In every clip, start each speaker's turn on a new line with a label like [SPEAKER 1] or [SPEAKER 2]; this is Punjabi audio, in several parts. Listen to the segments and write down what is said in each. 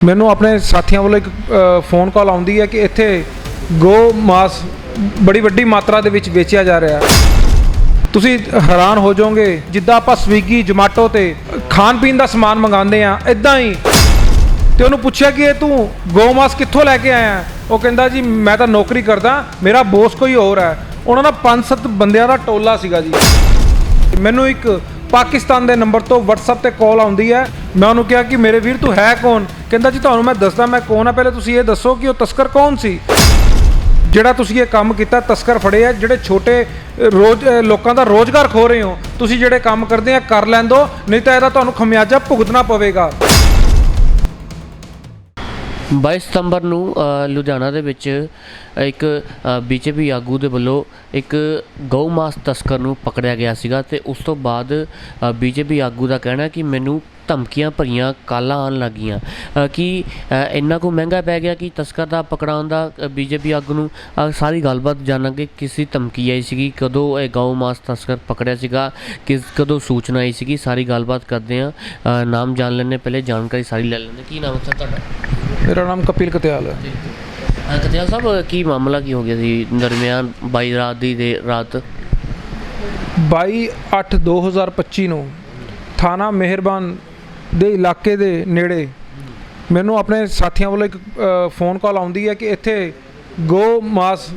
[SPEAKER 1] ਮੈਨੂੰ ਆਪਣੇ ਸਾਥੀਆਂ ਵੱਲੋਂ ਇੱਕ ਫੋਨ ਕਾਲ ਆਉਂਦੀ ਹੈ ਕਿ ਇੱਥੇ ਗੋ ਮਾਸ ਬੜੀ ਵੱਡੀ ਮਾਤਰਾ ਦੇ ਵਿੱਚ ਵੇਚਿਆ ਜਾ ਰਿਹਾ ਤੁਸੀਂ ਹੈਰਾਨ ਹੋ ਜਾਓਗੇ, ਜਿੱਦਾਂ ਆਪਾਂ ਸਵੀਗੀ, ਜੋਮਾਟੋ ਤੇ ਖਾਣ ਪੀਣ ਦਾ ਸਮਾਨ ਮੰਗਾਉਂਦੇ ਆ ਇਦਾਂ ਹੀ। ਤੇ ਉਹਨੂੰ ਪੁੱਛਿਆ ਕਿ ਇਹ ਤੂੰ ਗੋ ਮਾਸ ਕਿੱਥੋਂ ਲੈ ਕੇ ਆਇਆ? ਉਹ ਕਹਿੰਦਾ ਜੀ, ਮੈਂ ਤਾਂ ਨੌਕਰੀ ਕਰਦਾ, ਮੇਰਾ ਬੋਸ ਕੋਈ ਹੋਰ ਹੈ। ਉਹਨਾਂ ਦਾ ਪੰਜ ਸੱਤ ਬੰਦਿਆਂ ਦਾ ਟੋਲਾ ਸੀਗਾ ਜੀ। ਮੈਨੂੰ ਇੱਕ ਪਾਕਿਸਤਾਨ ਦੇ ਨੰਬਰ ਤੋਂ WhatsApp ਤੇ ਕਾਲ ਆਉਂਦੀ ਹੈ। ਮੈਂ ਉਹਨੂੰ ਕਿਹਾ ਕਿ ਮੇਰੇ ਵੀਰ ਤੂੰ ਹੈ ਕੌਣ? ਕਹਿੰਦਾ ਜੀ ਤੁਹਾਨੂੰ ਮੈਂ ਦੱਸਦਾ, ਮੈਂ ਕੌਣ ਆ? ਪਹਿਲੇ ਤੁਸੀਂ ਇਹ ਦੱਸੋ ਕਿ ਉਹ ਤਸਕਰ ਕੌਣ ਸੀ? ਜਿਹੜਾ ਤੁਸੀਂ ਇਹ ਕੰਮ ਕੀਤਾ, ਤਸਕਰ ਫੜੇ ਆ, ਜਿਹੜੇ ਛੋਟੇ ਰੋਜ਼ ਲੋਕਾਂ ਦਾ ਰੋਜ਼ਗਾਰ ਖੋ ਰਹੇ ਹੋ। ਤੁਸੀਂ ਜਿਹੜੇ ਕੰਮ ਕਰਦੇ ਆ, ਕਰ ਲੈਂਦੋ ਨਹੀਂ ਤਾਂ ਇਹਦਾ ਤੁਹਾਨੂੰ ਖਮਿਆਜਾ ਭੁਗਤਣਾ ਪਵੇਗਾ।
[SPEAKER 2] 22 ਸਤੰਬਰ ਨੂੰ ਲੁਧਿਆਣਾ ਦੇ ਵਿੱਚ ਇੱਕ ਬੀਜੇਪੀ ਆਗੂ ਦੇ ਵੱਲੋਂ ਇੱਕ ਗਊ ਮਾਸ ਤਸਕਰ ਨੂੰ ਪਕੜਿਆ ਗਿਆ ਸੀਗਾ ਤੇ ਉਸ ਤੋਂ ਬਾਅਦ ਬੀਜੇਪੀ ਆਗੂ ਦਾ ਕਹਿਣਾ ਕਿ ਮੈਨੂੰ ਧਮਕੀਆਂ ਭਰੀਆਂ ਕਾਲਾਂ ਆਉਣ ਲੱਗੀਆਂ। ਅ, ਕਿ ਅ, ਇੰਨਾ ਕੋ ਮਹਿੰਗਾ ਪੈ ਗਿਆ ਕਿ ਤਸਕਰ ਦਾ ਪਕੜਾਉਣ ਦਾ ਬੀਜੇਪੀ ਆਗੂ ਨੂੰ ਅ, ਸਾਰੀ ਗੱਲਬਾਤ ਜਾਣਾਂਗੇ ਕਿਸੇ ਧਮਕੀ ਆਈ ਸੀਗੀ ਕਦੋਂ ਇਹ ਗਊ ਮਾਸ ਤਸਕਰ ਪਕੜਿਆ ਸੀਗਾ ਕਿਸ ਕਦੋਂ ਸੂਚਨਾ ਆਈ ਸੀਗੀ ਸਾਰੀ ਗੱਲਬਾਤ ਕਰਦੇ ਆ ਨਾਮ ਜਾਣ ਲੈਣੇ ਪਹਿਲੇ ਜਾਣਕਾਰੀ ਸਾਰੀ ਲੈ ਲੈਂਦੇ ਕੀ ਨਾਮ ਹੈ ਤੁਹਾਡਾ?
[SPEAKER 1] ਮੇਰਾ ਨਾਮ ਕਪਿਲ ਕਤਿਆਲ ਹੈ।
[SPEAKER 2] ਕਤਿਆਲ ਸਾਹਿਬ ਕੀ ਮਾਮਲਾ ਕੀ ਹੋ ਗਿਆ ਸੀ ਦਰਮਿਆਨ 22 ਰਾਤ ਦੀ ਦੇ ਰਾਤ?
[SPEAKER 1] 22/8/2025 ਨੂੰ ਥਾਣਾ ਮਿਹਰਬਾਨ ਦੇ ਇਲਾਕੇ ਦੇ ਨੇੜੇ ਮੈਨੂੰ ਆਪਣੇ ਸਾਥੀਆਂ ਵੱਲੋਂ ਇੱਕ ਅ, ਫੋਨ ਕਾਲ ਆਉਂਦੀ ਹੈ ਕਿ ਇੱਥੇ ਗੋ ਮਾਸ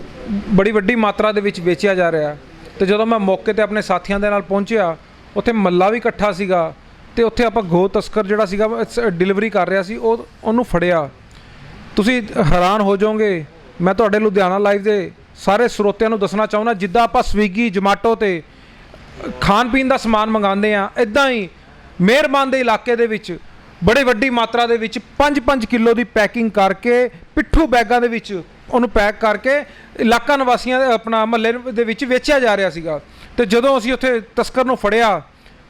[SPEAKER 1] ਬੜੀ ਵੱਡੀ ਮਾਤਰਾ ਦੇ ਵਿੱਚ ਵੇਚਿਆ ਜਾ ਰਿਹਾ ਹੈ। ਤੇ ਜਦੋਂ ਮੈਂ ਮੌਕੇ ਤੇ ਆਪਣੇ ਸਾਥੀਆਂ ਦੇ ਨਾਲ ਪਹੁੰਚਿਆ ਉੱਥੇ ਮੱਲਾ ਵੀ ਇਕੱਠਾ ਸੀਗਾ। ਤੇ ਉੱਥੇ ਆਪਾਂ ਗੋ ਤਸਕਰ ਜਿਹੜਾ ਸੀਗਾ ਡਿਲੀਵਰੀ ਕਰ ਰਿਹਾ ਸੀ, ਉਹ, ਉਹਨੂੰ ਫੜਿਆ। ਤੁਸੀਂ ਹੈਰਾਨ ਹੋ ਜਾਓਗੇ, ਮੈਂ ਤੁਹਾਡੇ ਲੁਧਿਆਣਾ ਲਾਈਵ ਦੇ ਸਾਰੇ ਸਰੋਤਿਆਂ ਨੂੰ ਦੱਸਣਾ ਚਾਹੁੰਦਾ, ਜਿੱਦਾਂ ਆਪਾਂ ਸਵੀਗੀ, ਜਮਾਟੋ ਤੇ ਖਾਣ ਪੀਣ ਦਾ ਸਮਾਨ ਮੰਗਾਉਂਦੇ ਆ ਇਦਾਂ ਹੀ ਮਿਹਰਬਾਨ ਦੇ ਇਲਾਕੇ ਦੇ ਵਿੱਚ, ਬੜੀ ਵੱਡੀ ਮਾਤਰਾ ਦੇ ਵਿੱਚ 5-5 ਕਿਲੋ ਦੀ ਪੈਕਿੰਗ ਕਰਕੇ, ਪਿੱਠੂ ਬੈਗਾਂ ਦੇ ਵਿੱਚ ਉਹਨੂੰ ਪੈਕ ਕਰਕੇ ਇਲਾਕਾ ਨਿਵਾਸੀਆਂ ਆਪਣਾ ਮਹੱਲੇ ਦੇ ਵਿੱਚ ਵੇਚਿਆ ਜਾ ਰਿਹਾ ਸੀਗਾ। ਤੇ ਜਦੋਂ ਅਸੀਂ ਉੱਥੇ ਤਸਕਰ ਨੂੰ ਫੜਿਆ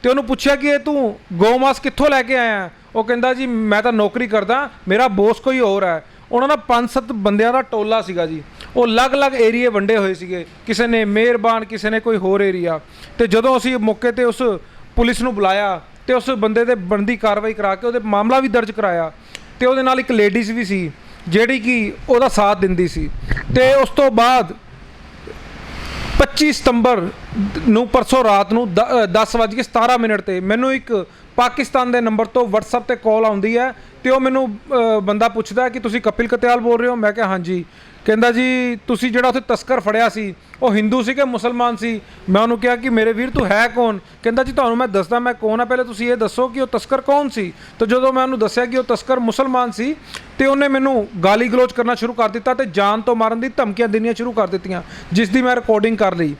[SPEAKER 1] ਤੇ ਉਹਨੂੰ ਪੁੱਛਿਆ ਕਿ ਇਹ ਤੂੰ ਗੋ ਮਾਸ ਕਿੱਥੋਂ ਲੈ ਕੇ ਆਇਆ? ਉਹ ਕਹਿੰਦਾ ਜੀ, ਮੈਂ ਤਾਂ ਨੌਕਰੀ ਕਰਦਾ, ਮੇਰਾ ਬੋਸ ਕੋਈ ਹੋਰ ਹੈ। ਉਹਨਾਂ ਦਾ ਪੰਜ ਸੱਤ ਬੰਦਿਆਂ ਦਾ ਟੋਲਾ ਸੀਗਾ ਜੀ। ਉਹ ਅਲੱਗ-ਅਲੱਗ ਏਰੀਏ ਵੰਡੇ ਹੋਏ ਸੀਗੇ। ਕਿਸੇ ਨੇ ਮਿਹਰਬਾਨ, ਕਿਸੇ ਨੇ ਕੋਈ ਹੋਰ ਏਰੀਆ। ਤੇ ਜਦੋਂ ਅਸੀਂ ਮੌਕੇ ਤੇ ਉਸ ਪੁਲਿਸ ਨੂੰ ਬੁਲਾਇਆ ਤੇ ਉਸ ਬੰਦੇ ਤੇ ਬਣਦੀ ਕਾਰਵਾਈ ਕਰਾ ਕੇ ਉਹਦੇ ਮਾਮਲਾ ਵੀ ਦਰਜ ਕਰਾਇਆ। ਤੇ ਉਹਦੇ ਨਾਲ ਇੱਕ ਲੇਡੀਜ਼ ਵੀ ਸੀ, ਜਿਹੜੀ ਕਿ ਉਹਦਾ ਸਾਥ ਦਿੰਦੀ ਸੀ। ਤੇ ਉਸ ਤੋਂ ਬਾਅਦ 25 ਸਤੰਬਰ ਨੂੰ ਪਰਸੋਂ ਰਾਤ ਨੂੰ 10:17 ਮਿੰਟ ਤੇ ਮੈਨੂੰ ਇੱਕ ਪਾਕਿਸਤਾਨ ਦੇ ਨੰਬਰ ਤੋਂ WhatsApp ਤੇ ਕਾਲ ਆਉਂਦੀ ਹੈ ਤੇ ਉਹ ਮੈਨੂੰ ਬੰਦਾ ਪੁੱਛਦਾ ਕਿ ਤੁਸੀਂ ਕਪਿਲ ਕਤਿਆਲ ਬੋਲ ਰਹੇ ਹੋ? ਮੈਂ ਕਿਹਾ, ਹਾਂਜੀ। ਕਹਿੰਦਾ ਜੀ, ਤੁਸੀਂ ਜਿਹੜਾ ਉੱਥੇ ਤਸਕਰ ਫੜਿਆ ਸੀ, ਉਹ ਹਿੰਦੂ ਸੀ ਕਿ ਮੁਸਲਮਾਨ ਸੀ? ਮੈਂ ਉਹਨੂੰ ਕਿਹਾ ਕਿ ਮੇਰੇ ਵੀਰ ਤੂੰ ਹੈ ਕੌਣ? ਕਹਿੰਦਾ ਜੀ, ਤੁਹਾਨੂੰ ਮੈਂ ਦੱਸਦਾ ਮੈਂ ਕੌਣ ਆ? ਪਹਿਲੇ ਤੁਸੀਂ ਇਹ ਦੱਸੋ ਕਿ ਉਹ ਤਸਕਰ ਕੌਣ ਸੀ? ਤੇ ਜਦੋਂ ਮੈਂ ਉਹਨੂੰ ਦੱਸਿਆ ਕਿ ਉਹ ਤਸਕਰ ਮੁਸਲਮਾਨ ਸੀ, ਤੇ ਉਹਨੇ ਮੈਨੂੰ ਗਾਲੀ ਗਲੋਚ ਕਰਨਾ ਸ਼ੁਰੂ ਕਰ ਦਿੱਤਾ ਤੇ ਜਾਨ ਤੋਂ ਮਾਰਨ ਦੀ ਧਮਕੀਆਂ ਦੇਣੀਆਂ ਸ਼ੁਰੂ ਕਰ ਦਿੱਤੀਆਂ, ਜਿਸ ਦੀ ਮੈਂ ਰਿਕਾਰਡਿੰਗ ਕਰ ਲਈ।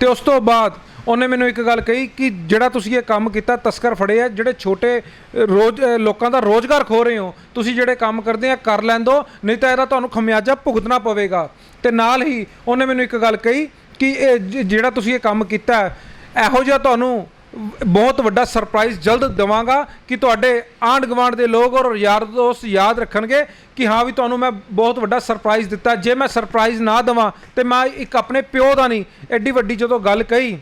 [SPEAKER 1] ਤੇ ਉਸ ਤੋਂ ਬਾਅਦ ਉਹਨੇ ਮੈਨੂੰ ਇੱਕ ਗੱਲ ਕਹੀ ਕਿ ਜਿਹੜਾ ਤੁਸੀਂ ਇਹ ਕੰਮ ਕੀਤਾ, ਤਸਕਰ ਫੜੇ ਆ, ਜਿਹੜੇ ਛੋਟੇ ਰੋਜ਼ ਲੋਕਾਂ ਦਾ ਰੋਜ਼ਗਾਰ ਖੋ ਰਹੇ ਹੋ, ਤੁਸੀਂ ਜਿਹੜੇ ਕੰਮ ਕਰਦੇ ਆ, ਕਰ ਲੈਂਦੋ, ਨਹੀਂ ਤਾਂ ਇਹਦਾ ਤੁਹਾਨੂੰ ਖਮਿਆਜਾ ਭੁਗਤਣਾ ਪਵੇਗਾ। ਤੇ ਨਾਲ ਹੀ ਉਹਨੇ ਮੈਨੂੰ ਇੱਕ ਗੱਲ ਕਹੀ ਕਿ ਇਹ ਜਿਹੜਾ ਤੁਸੀਂ ਇਹ ਕੰਮ ਕੀਤਾ, ਇਹੋ ਜਿਹਾ ਤੁਹਾਨੂੰ ਬਹੁਤ ਵੱਡਾ ਸਰਪ੍ਰਾਈਜ਼ ਜਲਦ ਦਵਾਂਗਾ ਕਿ ਤੁਹਾਡੇ ਆਂਢ ਗੁਆਂਢ ਦੇ ਲੋਕ ਔਰ ਯਾਰ ਦੋਸਤ ਯਾਦ ਰੱਖਣਗੇ ਕਿ ਹਾਂ ਵੀ ਤੁਹਾਨੂੰ ਮੈਂ ਬਹੁਤ ਵੱਡਾ ਸਰਪ੍ਰਾਈਜ਼ ਦਿੱਤਾ। ਜੇ ਮੈਂ ਸਰਪ੍ਰਾਈਜ਼ ਨਾ ਦਵਾਂ ਤੇ ਮੈਂ ਇੱਕ ਆਪਣੇ ਪਿਓ ਦਾ ਨਹੀਂ, ਐਡੀ ਵੱਡੀ ਜਦੋਂ ਗੱਲ ਕਹੀ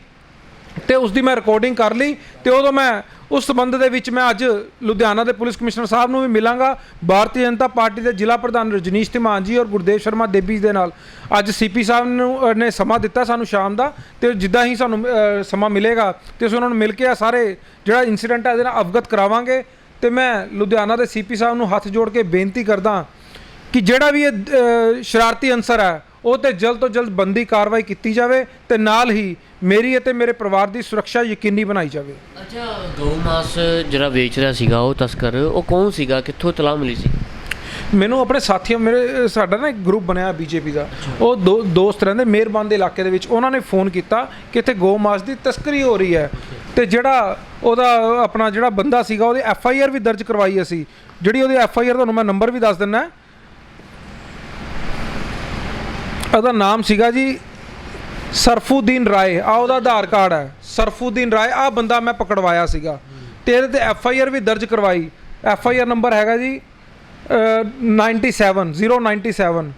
[SPEAKER 1] ਤੇ ਉਸ ਦੀ ਮੈਂ ਰਿਕਾਰਡਿੰਗ ਕਰ ਲਈ ਤੇ ਉਦੋਂ ਮੈਂ ਉਸ ਸੰਬੰਧ ਦੇ ਵਿੱਚ ਮੈਂ ਅੱਜ ਲੁਧਿਆਣਾ ਦੇ ਪੁਲਿਸ ਕਮਿਸ਼ਨਰ ਸਾਹਿਬ ਨੂੰ ਵੀ ਮਿਲਾਂਗਾ। ਭਾਰਤੀ ਜਨਤਾ ਪਾਰਟੀ ਦੇ ਜ਼ਿਲ੍ਹਾ ਪ੍ਰਧਾਨ ਰਜਨੀਸ਼ ਧੀਮਾਨ ਜੀ ਔਰ ਗੁਰਦੇਵ ਸ਼ਰਮਾ ਦੇਬੀ ਦੇ ਨਾਲ। ਅੱਜ ਸੀਪੀ ਸਾਹਿਬ ਨੂੰ ਨੇ ਸਮਾਂ ਦਿੱਤਾ ਸਾਨੂੰ ਸ਼ਾਮ ਦਾ ਤੇ ਜਿੱਦਾਂ ਹੀ ਸਾਨੂੰ ਸਮਾਂ ਮਿਲੇਗਾ ਤੇ ਅਸੀਂ ਉਹਨਾਂ ਨੂੰ ਮਿਲ ਕੇ ਆ ਸਾਰੇ ਜਿਹੜਾ ਇਨਸੀਡੈਂਟ ਹੈ ਇਹਦੇ ਨਾਲ ਅਵਗਤ ਕਰਾਵਾਂਗੇ ਤੇ ਮੈਂ ਲੁਧਿਆਣਾ ਦੇ ਸੀਪੀ ਸਾਹਿਬ ਨੂੰ ਹੱਥ ਜੋੜ ਕੇ ਬੇਨਤੀ ਕਰਦਾ ਕਿ ਜਿਹੜਾ ਵੀ ਇਹ ਸ਼ਰਾਰਤੀ ਅਨਸਰ ਹੈ ਉਹ ਤੇ ਜਲਦ ਤੋਂ ਜਲਦ ਬੰਦੀ ਕਾਰਵਾਈ ਕੀਤੀ ਜਾਵੇ ਤੇ ਨਾਲ ਹੀ ਮੇਰੀ ਅਤੇ ਮੇਰੇ ਪਰਿਵਾਰ ਦੀ ਸੁਰੱਖਿਆ ਯਕੀਨੀ ਬਣਾਈ ਜਾਵੇ।
[SPEAKER 2] ਅੱਛਾ ਗਊ ਮਾਸ ਜਿਹੜਾ ਵੇਚ ਰਿਹਾ ਸੀਗਾ ਉਹ ਤਸਕਰ ਉਹ ਕੌਣ ਸੀਗਾ? ਕਿੱਥੋਂ ਤਲਾਹ ਮਿਲੀ ਸੀ?
[SPEAKER 1] ਮੈਨੂੰ ਆਪਣੇ ਸਾਥੀਆਂ ਮੇਰੇ ਸਾਡਾ ਨਾ ਇੱਕ ਗਰੁੱਪ ਬਣਿਆ ਬੀਜੇਪੀ ਦਾ। ਉਹ ਦੋ ਦੋਸਤ ਰਹਿੰਦੇ ਮਿਹਰਬਾਨ ਦੇ ਇਲਾਕੇ ਦੇ ਵਿੱਚ। ਉਹਨਾਂ ਨੇ ਫੋਨ ਕੀਤਾ ਕਿ ਇੱਥੇ ਗੋ ਮਾਸ ਦੀ ਤਸਕਰੀ ਹੋ ਰਹੀ ਹੈ। ਤੇ ਜਿਹੜਾ ਉਹਦਾ ਆਪਣਾ ਜਿਹੜਾ ਬੰਦਾ ਸੀਗਾ ਉਹਦੇ ਐਫ ਆਈ ਆਰ ਵੀ ਦਰਜ ਕਰਵਾਈ ਅਸੀਂ। ਜਿਹੜੀ ਉਹਦੀ ਐਫ ਆਈ ਆਰ ਤੁਹਾਨੂੰ ਮੈਂ ਨੰਬਰ ਵੀ ਦੱਸ ਦਿੰਦਾ। ਉਹਦਾ ਨਾਮ ਸੀਗਾ ਜੀ ਸਰਫੂਦੀਨ ਰਾਏ। ਆ ਉਹਦਾ ਆਧਾਰ ਕਾਰਡ ਹੈ। ਸਰਫੂਦੀਨ ਰਾਏ ਆ ਬੰਦਾ ਮੈਂ ਪਕੜਵਾਇਆ ਸੀਗਾ। ਤੇ ਇਹਦੇ ਤੇ ਐਫ ਆਈ ਆਰ ਵੀ ਦਰਜ ਕਰਵਾਈ। ਐਫ ਆਈ ਆਰ ਨੰਬਰ ਹੈਗਾ ਜੀ ਅ, 97 097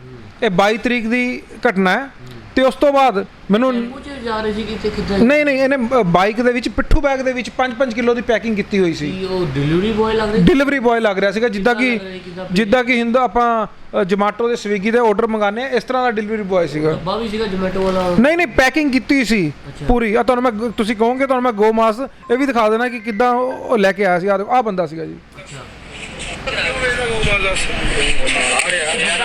[SPEAKER 1] ਇਹ 22 ਤਰੀਕ ਦੀ ਘਟਨਾ ਹੈ। ਤੇ ਉਸ ਤੋਂ ਬਾਅਦ ਮੈਨੂੰ ਨਹੀਂ ਨਹੀਂ ਇਹਨੇ ਬਾਈਕ ਦੇ ਵਿੱਚ ਪਿੱਠੂ ਬੈਗ ਦੇ ਵਿੱਚ 5-5 ਕਿਲੋ ਦੀ ਪੈਕਿੰਗ ਕੀਤੀ ਹੋਈ ਸੀ।
[SPEAKER 2] ਡਿਲੀਵਰੀ ਬॉय ਲੱਗ ਰਿਹਾ
[SPEAKER 1] ਸੀਗਾ ਜਿੱਦਾਂ ਕਿ ਜਿੱਦਾਂ ਕਿ ਹਿੰਦ ਆਪਾਂ ਜਮਾਟੋ ਦੇ ਸਵੀਗੀ ਦੇ ਆਰਡਰ ਮੰਗਾਨੇ ਇਸ ਤਰ੍ਹਾਂ ਦਾ ਡਿਲੀਵਰੀ ਬॉय ਸੀਗਾ।
[SPEAKER 2] ਡੱਬਾ ਵੀ ਸੀਗਾ ਜਮਾਟੋ ਵਾਲਾ?
[SPEAKER 1] ਨਹੀਂ ਨਹੀਂ ਪੈਕਿੰਗ ਕੀਤੀ ਸੀ ਪੂਰੀ। ਆ ਤੁਹਾਨੂੰ ਮੈਂ ਤੁਸੀਂ ਕਹੋਗੇ ਤੁਹਾਨੂੰ ਮੈਂ ਗੋ ਮਾਸ ਇਹ ਵੀ ਦਿਖਾ ਦੇਣਾ ਕਿ ਕਿੱਦਾਂ ਉਹ ਲੈ ਕੇ ਆਇਆ ਸੀ ਆਹ ਬੰਦਾ ਸੀਗਾ ਜੀ। ਅੱਛਾ।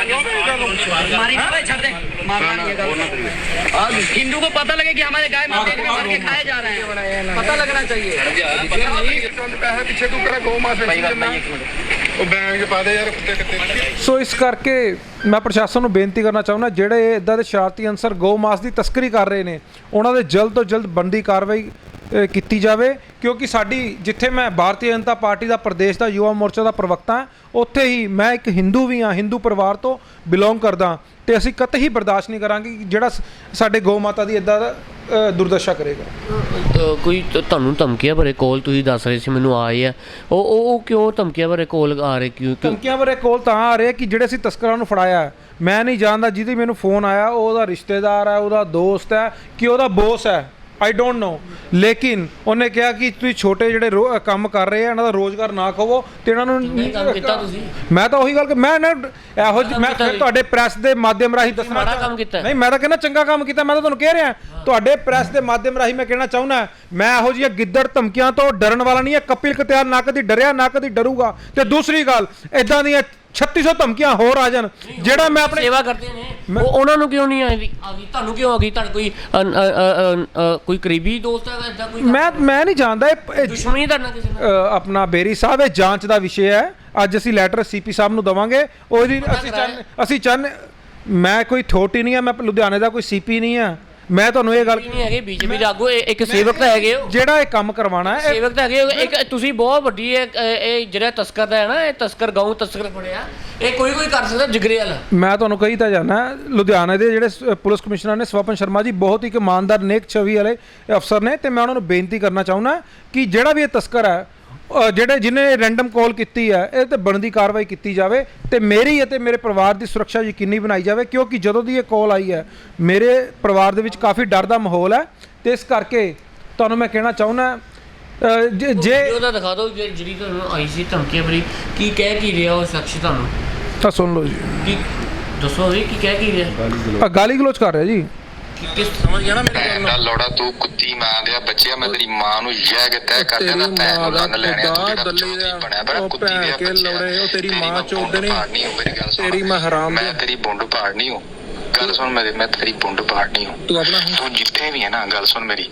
[SPEAKER 3] हमारी भाई छड़ दे मारना नहीं है गलत और हिंदू को पता लगे कि हमारे गाय माता में मर के खाए जा रहे हैं पता लगना चाहिए
[SPEAKER 4] ਪੈਸੇ ਪਿੱਛੇ ਤੂੰ ਕਰਾ ਗੋ ਮਾਸ ਵੇਚੀ ਜੰਨਾ ਉਹ ਬੈਂਕ ਚ ਪਾ ਦੇ ਯਾਰ ਕੁੱਤੇ ਕਿੱਤੇ
[SPEAKER 1] ਸੋ ਇਸ ਕਰਕੇ ਮੈਂ ਪ੍ਰਸ਼ਾਸਨ ਨੂੰ ਬੇਨਤੀ ਕਰਨਾ ਚਾਹੁੰਦਾ ਜਿਹੜੇ ਇਦਾਂ ਦੇ ਸ਼ਰਾਰਤੀ ਅਨਸਰ ਗੋ ਮਾਸ ਦੀ ਤਸਕਰੀ ਕਰ ਰਹੇ ਨੇ ਉਹਨਾਂ ਦੇ ਜਲਦ ਤੋਂ ਜਲਦ ਬੰਦੀ ਕਾਰਵਾਈ ਅ, ਕੀਤੀ ਜਾਵੇ ਕਿਉਂਕਿ ਸਾਡੀ ਜਿੱਥੇ ਮੈਂ ਭਾਰਤੀ ਜਨਤਾ ਪਾਰਟੀ ਦਾ ਪ੍ਰਦੇਸ਼ ਦਾ ਯੁਵਾ ਮੋਰਚਾ ਦਾ ਪ੍ਰਵਕਤਾ ਹਾਂ ਉੱਥੇ ਹੀ ਮੈਂ ਇੱਕ ਹਿੰਦੂ ਵੀ ਹਾਂ ਹਿੰਦੂ ਪਰਿਵਾਰ ਤੋਂ ਬਿਲੋਂਗ ਕਰਦਾ ਤੇ ਅਸੀਂ ਕਤਈ ਬਰਦਾਸ਼ਤ ਨਹੀਂ ਕਰਾਂਗੇ ਕਿ ਜਿਹੜਾ ਸਾਡੇ ਗੋ ਮਾਤਾ ਦੀ ਇਦਾਂ ਦਾ ਦੁਰਦਸ਼ਾ ਕਰੇਗਾ।
[SPEAKER 2] ਕੋਈ ਤੁਹਾਨੂੰ ਧਮਕੀਆਂ ਭਰੇ ਕਾਲ ਤੁਸੀਂ ਦੱਸ ਰਹੇ ਸੀ ਮੈਨੂੰ ਆਏ ਆ। ਉਹ ਉਹ ਕਿਉਂ ਧਮਕੀਆਂ ਭਰੇ ਕਾਲ ਆ ਰਹੇ? ਕਿਉਂ
[SPEAKER 1] ਧਮਕੀਆਂ ਬਾਰੇ ਕੋਲ ਤਾਂ ਆ ਰਹੇ ਕਿ ਜਿਹੜੇ ਅਸੀਂ ਤਸਕਰਾਂ ਨੂੰ ਫੜਾਇਆ ਮੈਂ ਨਹੀਂ ਜਾਣਦਾ ਜਿਹਦੀ ਮੈਨੂੰ ਫੋਨ ਆਇਆ ਉਹ ਉਹਦਾ ਰਿਸ਼ਤੇਦਾਰ ਹੈ ਉਹਦਾ ਦੋਸਤ ਹੈ ਕਿ ਉਹਦਾ ਬੋਸ ਹੈ। ਆਈ ਡੋਨਟ ਨੋ ਲੇਕਿਨ ਉਹਨੇ ਕਿਹਾ ਕਿ ਤੁਸੀਂ ਛੋਟੇ ਜਿਹੜੇ ਰੋ- ਕੰਮ ਕਰ ਰਹੇ ਆ ਇਹਨਾਂ ਦਾ ਰੋਜ਼ਗਾਰ ਨਾ ਖੋਵੋ ਤੇ ਇਹਨਾਂ ਨੂੰ
[SPEAKER 2] ਕੰਮ ਕੀਤਾ ਤੁਸੀਂ?
[SPEAKER 1] ਮੈਂ ਤਾਂ ਉਹੀ ਗੱਲ ਕਿ ਮੈਂ ਨਾ ਇਹੋ ਜਿਹੀ ਮੈਂ
[SPEAKER 2] ਕੀਤਾ
[SPEAKER 1] ਫਿਰ
[SPEAKER 2] ਜੀ?
[SPEAKER 1] ਤੁਹਾਡੇ ਪ੍ਰੈਸ ਦੇ ਮਾਧਿਅਮ ਰਾਹੀਂ ਦੱਸਣਾ
[SPEAKER 2] ਮਾੜਾ
[SPEAKER 1] ਚਾਹੁੰਦਾ-
[SPEAKER 2] ਕੰਮ ਕੀਤਾ?
[SPEAKER 1] ਨਹੀਂ ਮੈਂ ਤਾਂ ਕਹਿੰਦਾ ਚੰਗਾ ਕੰਮ ਕੀਤਾ ਮੈਂ ਤਾਂ ਤੁਹਾਨੂੰ ਕਹਿ ਰਿਹਾ ਤੁਹਾਡੇ ਪ੍ਰੈਸ ਦੇ ਮਾਧਿਅਮ ਰਾਹੀਂ ਮੈਂ ਕਹਿਣਾ ਚਾਹੁੰਦਾ ਮੈਂ ਇਹੋ ਜਿਹੀਆਂ ਗਿੱਦੜ ਧਮਕੀਆਂ ਤੋਂ ਡਰਨ ਵਾਲਾ ਨਹੀਂ ਹੈ ਕਪਿਲ ਕਤਿਆਰ ਨਾ ਕਦੀ ਡਰਿਆ ਨਾ ਕਦੀ ਡਰੂਗਾ ਤੇ ਦੂਸਰੀ ਗੱਲ ਇਦਾਂ ਦੀਆਂ 3600 ਧਮਕੀਆਂ ਹੋਰ ਆ ਜਾਣ। ਜਿਹੜਾ ਮੈਂ ਆਪਣੇ
[SPEAKER 2] ਸੇਵਾ ਕਰਦੇ ਨੇ। ਉਹ ਉਹਨਾਂ ਨੂੰ ਕਿਉਂ ਨਹੀਂ ਆਈ ਆ ਗਈ ਤੁਹਾਨੂੰ ਕਿਉਂ ਆ ਗਈ? ਤੁਹਾਡਾ ਕੋਈ ਕੋਈ ਕਰੀਬੀ ਦੋਸਤ ਹੈ ਇਦਾਂ ਕੋਈ
[SPEAKER 1] ਮੈਂ ਮੈਂ ਨਹੀਂ ਜਾਣਦਾ ਇਹ-
[SPEAKER 2] ਦੁਸ਼ਮਣੀ ਤੁਹਾਡੇ ਨਾਲ ਕਿਸੇ ਨਾਲ?
[SPEAKER 1] ਆਪਣਾ ਬੇਰੀ ਸਾਹਿਬ ਇਹ ਜਾਂਚ ਦਾ ਵਿਸ਼ੇ ਹੈ। ਅੱਜ ਅਸੀਂ ਲੈਟਰ ਸੀਪੀ ਸਾਹਿਬ ਨੂੰ ਦਵਾਂਗੇ। ਉਹਦੀ ਅਸੀਂ ਚਾਹੁੰਦੇ ਅਸੀਂ ਚਾਹੁੰਦੇ ਮੈਂ ਕੋਈ ਥੋਟੀ ਨਹੀਂ ਆ ਮੈਂ ਲੁਧਿਆਣੇ ਦਾ ਕੋਈ ਸੀਪੀ ਨਹੀਂ ਆ ਮੈਂ ਤੁਹਾਨੂੰ ਇਹ ਗੱਲ
[SPEAKER 2] ਨਹੀਂ ਹੈਗੇ ਬੀਜੇਪੀ ਦੇ ਆਗੂ ਇਹ- ਇੱਕ ਸੇਵਕ ਤਾਂ ਹੈਗੇ ਹੋ
[SPEAKER 1] ਜਿਹੜਾ ਇਹ ਕੰਮ ਕਰਵਾਉਣਾ ਹੈ
[SPEAKER 2] ਸੇਵਕ ਤਾਂ ਹੈਗੇ ਹੋ। ਇੱਕ ਤੁਸੀਂ ਬਹੁਤ ਵੱਡੀ ਇਹ ਜਿਹੜਾ ਤਸਕਰ ਦਾ ਹੈ ਨਾ ਇਹ ਤਸਕਰ ਗਾਉਂ ਤਸਕਰ ਫੜਿਆ ਇਹ ਕੋਈ ਕੋਈ ਕਰ ਸਕਦਾ ਜਿਗਰੇ ਵਾਲਾ
[SPEAKER 1] ਮੈਂ ਤੁਹਾਨੂੰ ਕਹੀ ਤਾਂ ਜਾਣਾ ਲੁਧਿਆਣਾ ਦੇ ਜਿਹੜੇ ਪੁਲਿਸ ਕਮਿਸ਼ਨਰ ਨੇ ਸਵਪਨ ਸ਼ਰਮਾ ਜੀ ਬਹੁਤ ਹੀ ਇੱਕ ਇਮਾਨਦਾਰ ਨੇਕ ਛਵੀ ਵਾਲੇ ਅਫਸਰ ਨੇ ਤੇ ਮੈਂ ਉਹਨਾਂ ਨੂੰ ਬੇਨਤੀ ਕਰਨਾ ਚਾਹੁੰਦਾ ਕਿ ਜਿਹੜਾ ਵੀ ਇਹ ਤਸਕਰ ਹੈ ਅ, ਜਿਹੜੇ ਜਿਨੇ ਰੈਂਡਮ ਕਾਲ ਕੀਤੀ ਹੈ ਇਹ ਤੇ ਬਣਦੀ ਕਾਰਵਾਈ ਕੀਤੀ ਜਾਵੇ ਤੇ ਮੇਰੀ ਅਤੇ ਮੇਰੇ ਪਰਿਵਾਰ ਦੀ ਸੁਰੱਖਿਆ ਯਕੀਨੀ ਬਣਾਈ ਜਾਵੇ ਕਿਉਂਕਿ ਜਦੋਂ ਦੀ ਇਹ ਕਾਲ ਆਈ ਹੈ ਮੇਰੇ ਪਰਿਵਾਰ ਦੇ ਵਿੱਚ ਕਾਫੀ ਡਰ ਦਾ ਮਾਹੌਲ ਹੈ ਤੇ ਇਸ ਕਰਕੇ ਤੁਹਾਨੂੰ ਮੈਂ ਕਹਿਣਾ ਚਾਹੁੰਦਾ ਅ, ਜੇ ਜੇ
[SPEAKER 2] ਉਹਦਾ ਦਿਖਾ ਦਿਓ ਜੇ- ਜਿਹੜੀ ਤੁਹਾਨੂੰ ਆਈ ਸੀ ਧਮਕੀਆਂ ਬਰੀ ਕੀ ਕਹਿ ਕੀ ਰਿਹਾ ਉਹ ਸ਼ਖਸ ਤੁਹਾਨੂੰ?
[SPEAKER 1] ਤਾਂ ਸੁਣ ਲਓ ਜੀ।
[SPEAKER 2] ਕੀ ਦੱਸੋ ਵੀ ਕੀ ਕਹਿ ਕੀ ਰਿਹਾ?
[SPEAKER 1] ਅ, ਗਾਲੀ ਗਲੋਚ ਕਰ ਰਿਹਾ ਜੀ।
[SPEAKER 2] ਕਿਸ
[SPEAKER 4] ਦਾ ਲੋੜਾ ਤੂੰ ਕੁੱਤੀ ਮਾਂ ਦੇ ਬੱਚਿਆ ਮੈਂ ਤੇਰੀ ਮਾਂ ਨੂੰ ਜੈਗ ਤੈ ਕਰ ਦੇਣਾ
[SPEAKER 5] ਮਾਂ
[SPEAKER 4] ਨੂੰ ਲੰਨ ਲੈਣੇ ਤੂੰ ਜਿਹੜਾ ਚੌਧਰੀ। ਬਣਿਆ ਬੜਾ
[SPEAKER 5] ਉਹ
[SPEAKER 4] ਕੁੱਤੀ ਦੇ ਬੱਚਿਆ।
[SPEAKER 5] ਤੇਰੀ ਮਾਂ
[SPEAKER 4] ਸੁਣ
[SPEAKER 5] ਤੇਰੀ ਮੈਂ ਹਰਾਮ
[SPEAKER 4] ਮੈਂ। ਤੇਰੀ ਬੁੰਡ ਪਾੜਨੀ ਹੋ ਗੱਲ ਸੁਣ ਮੇਰੀ ਮੈਂ ਤੇਰੀ ਬੁੰਡ ਪਾੜਨੀ ਹੋ
[SPEAKER 5] ਤੂੰ ਆਪਣਾ
[SPEAKER 4] ਤੂੰ ਜਿੱਥੇ ਵੀ ਹੈ ਨਾ ਗੱਲ ਸੁਣ ਮੇਰੀ।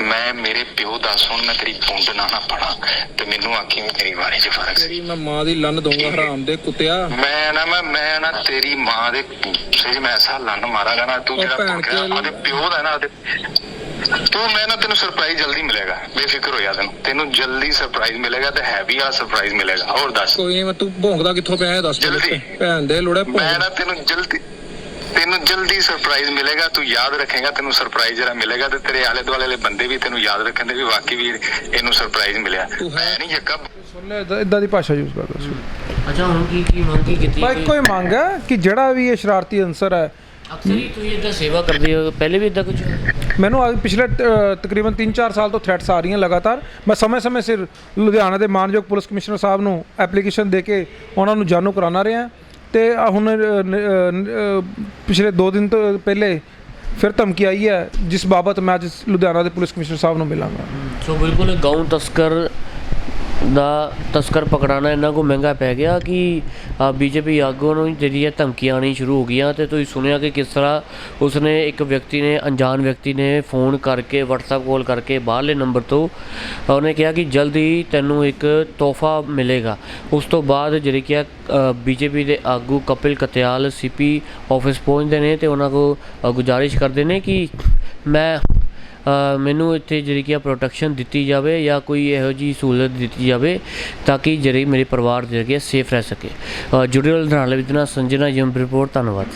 [SPEAKER 4] ਮੈਂ ਮੇਰੇ ਪਿਓ ਦਾ ਸੁਣ ਮੈਂ ਤੇਰੀ ਬੁੰਡ ਨਾ ਨਾ ਪੜਾ। ਤੇ ਮੈਨੂੰ ਆਖੀ ਵੀ ਤੇਰੀ ਬਾਰੇ ਚ ਫ਼ਰਕ ਸੀ।
[SPEAKER 5] ਤੇਰੀ ਮੈਂ ਮਾਂ ਦੀ ਲੰਨ ਦਊਂਗਾ ਹਰਾਮ ਦੇ ਕੁੱਤਿਆ।
[SPEAKER 4] ਮੈਂ ਨਾ ਮੈਂ ਮੈਂ ਨਾ ਤੇਰੀ ਮਾਂ ਦੇ ਸਹੀ ਮੈਂ ਐਸਾ ਲੰਨ ਮਾਰਾਂਗਾ ਨਾ ਤੂੰ ਜਿਹੜਾ
[SPEAKER 5] ਕੇ-
[SPEAKER 4] ਉਹਦੇ ਪਿਓ ਦਾ ਨਾ ਤੂੰ ਮੈਂ ਨਾ ਤੈਨੂੰ ਸਰਪ੍ਰਾਈਜ਼ ਜਲਦੀ ਮਿਲੇਗਾ। ਬੇਫਿਕਰ ਹੋ ਜਾ ਤੈਨੂੰ। ਤੈਨੂੰ ਜਲਦੀ ਸਰਪ੍ਰਾਈਜ਼ ਮਿਲੇਗਾ ਤੇ ਹੈਵੀ ਵਾਲਾ ਸਰਪ੍ਰਾਈਜ਼ ਮਿਲੇਗਾ। ਹੋਰ ਦੱਸ।
[SPEAKER 5] ਕੋਈ ਨੀ ਮੈਂ ਤੂੰ ਭੌਂਕਦਾ ਕਿੱਥੋਂ ਪਿਆ ਇਹ ਦੱਸ
[SPEAKER 4] ਜਲਦੀ।
[SPEAKER 5] ਭੈਣ ਦੇ ਲੋੜੇ
[SPEAKER 4] ਮੈਂ ਨਾ ਤੈਨੂੰ ਜਲਦੀ ਤੈਨੂੰ ਜਲਦੀ ਸਰਪ੍ਰਾਈਜ਼ ਮਿਲੇਗਾ ਤੂੰ ਯਾਦ ਰੱਖੇਗਾ ਤੈਨੂੰ ਸਰਪ੍ਰਾਈਜ਼ ਜਿਹੜਾ ਮਿਲੇਗਾ ਤੇ ਤੇਰੇ ਆਲੇ ਦੁਆਲੇ ਵਾਲੇ ਬੰਦੇ ਵੀ ਤੈਨੂੰ ਯਾਦ ਰੱਖਣਗੇ ਵੀ ਵਾਕਈ ਵੀ ਇਹਨੂੰ ਸਰਪ੍ਰਾਈਜ਼ ਮਿਲਿਆ। ਮੈਂ ਨਹੀਂ ਜੱਕਾ
[SPEAKER 1] ਸੁਣ ਲੈ ਇਦਾਂ ਦੀ ਭਾਸ਼ਾ ਯੂਜ਼ ਕਰਦਾ ਸੀ
[SPEAKER 2] ਅੱਛਾ ਹੁਣ ਕੀ ਕੀ ਮੰਗ ਕੀ ਕੀਤੀ
[SPEAKER 1] ਬਾਈ ਕੋਈ ਮੰਗ ਹੈ ਕਿ ਜਿਹੜਾ ਵੀ ਇਹ ਸ਼ਰਾਰਤੀ ਅਨਸਰ ਹੈ?
[SPEAKER 2] ਅਕਸਰ ਹੀ ਤੁਸੀਂ ਇਦਾਂ ਸੇਵਾ ਕਰਦੇ ਹੋ ਪਹਿਲੇ ਵੀ ਇਦਾਂ ਕੁਝ
[SPEAKER 1] ਮੈਨੂੰ ਅੱਜ ਪਿਛਲੇ ਤਕਰੀਬਨ 3-4 ਸਾਲ ਤੋਂ ਥ੍ਰੈਟਸ ਆ ਰਹੀਆਂ ਲਗਾਤਾਰ। ਮੈਂ ਸਮੇਂ-ਸਮੇਂ ਸਿਰ ਲੁਧਿਆਣਾ ਦੇ ਮਾਨਯੋਗ ਪੁਲਿਸ ਕਮਿਸ਼ਨਰ ਸਾਹਿਬ ਨੂੰ ਐਪਲੀਕੇਸ਼ਨ ਦੇ ਕੇ ਉਹਨਾਂ ਨੂੰ ਜਾਣੂ ਕਰਾਉਣਾ ਰਿਹਾ। ਤੇ ਆਹ ਹੁਣ ਅ, ਨ- ਅ, ਨ- ਅ, ਪਿਛਲੇ 2 ਦਿਨ ਤੋਂ ਪਹਿਲੇ ਫਿਰ ਧਮਕੀ ਆਈ ਹੈ ਜਿਸ ਬਾਬਤ ਮੈਂ ਅੱਜ ਲੁਧਿਆਣਾ ਦੇ ਪੁਲਿਸ ਕਮਿਸ਼ਨਰ ਸਾਹਿਬ ਨੂੰ ਮਿਲਾਂਗਾ।
[SPEAKER 2] ਸੋ ਬਿਲਕੁਲ ਗਾਉਂ ਤਸਕਰ ਦਾ ਤਸਕਰ ਪਕੜਾਣਾ ਇੰਨਾ ਕੋ ਮਹਿੰਗਾ ਪੈ ਗਿਆ ਕਿ ਬੀਜੇਪੀ ਆਗੂ ਨੂੰ ਜਿਹੜੀ ਹੈ ਧਮਕੀਆਂ ਆਉਣੀ ਸ਼ੁਰੂ ਹੋ ਗਈਆਂ ਤੇ ਤੁਸੀਂ ਸੁਣਿਆ ਕਿ ਕਿਸ ਤਰ੍ਹਾਂ ਉਸਨੇ ਇੱਕ ਵਿਅਕਤੀ ਨੇ, ਅਣਜਾਣ ਵਿਅਕਤੀ ਨੇ ਫੋਨ ਕਰਕੇ, WhatsApp ਕਾਲ ਕਰਕੇ ਬਾਹਰਲੇ ਨੰਬਰ ਤੋਂ ਉਹਨੇ ਕਿਹਾ ਕਿ ਜਲਦੀ ਤੈਨੂੰ ਇੱਕ ਤੋਹਫਾ ਮਿਲੇਗਾ। ਉਸ ਤੋਂ ਬਾਅਦ ਜਿਹੜੀ ਕਿ ਬੀਜੇਪੀ ਦੇ ਆਗੂ ਕਪਿਲ ਕਤਿਆਲ, ਸੀਪੀ ਆਫਿਸ ਪਹੁੰਚਦੇ ਨੇ ਤੇ ਉਹਨਾਂ ਕੋ ਗੁਜ਼ਾਰਿਸ਼ ਕਰਦੇ ਨੇ ਕਿ ਮੈਂ ਮੈਨੂੰ ਇੱਥੇ ਜਿਹੜੀ ਕਿ ਪ੍ਰੋਟੈਕਸ਼ਨ ਦਿੱਤੀ ਜਾਵੇ ਜਾਂ ਕੋਈ ਇਹੋ ਜੀ ਸਹੂਲਤ ਦਿੱਤੀ ਜਾਵੇ ਤਾਂ ਕਿ ਜਿਹੜੀ ਮੇਰੇ ਪਰਿਵਾਰ ਜਿਹੜੇ ਕਿ ਸੇਫ ਰਹਿ ਸਕੇ। ਜੁੜੇ ਰਹੋ ਨਾਲ ਵਿਦਨਾ ਸੰਜਨਾ ਜਮ ਰਿਪੋਰਟ ਧੰਨਵਾਦ।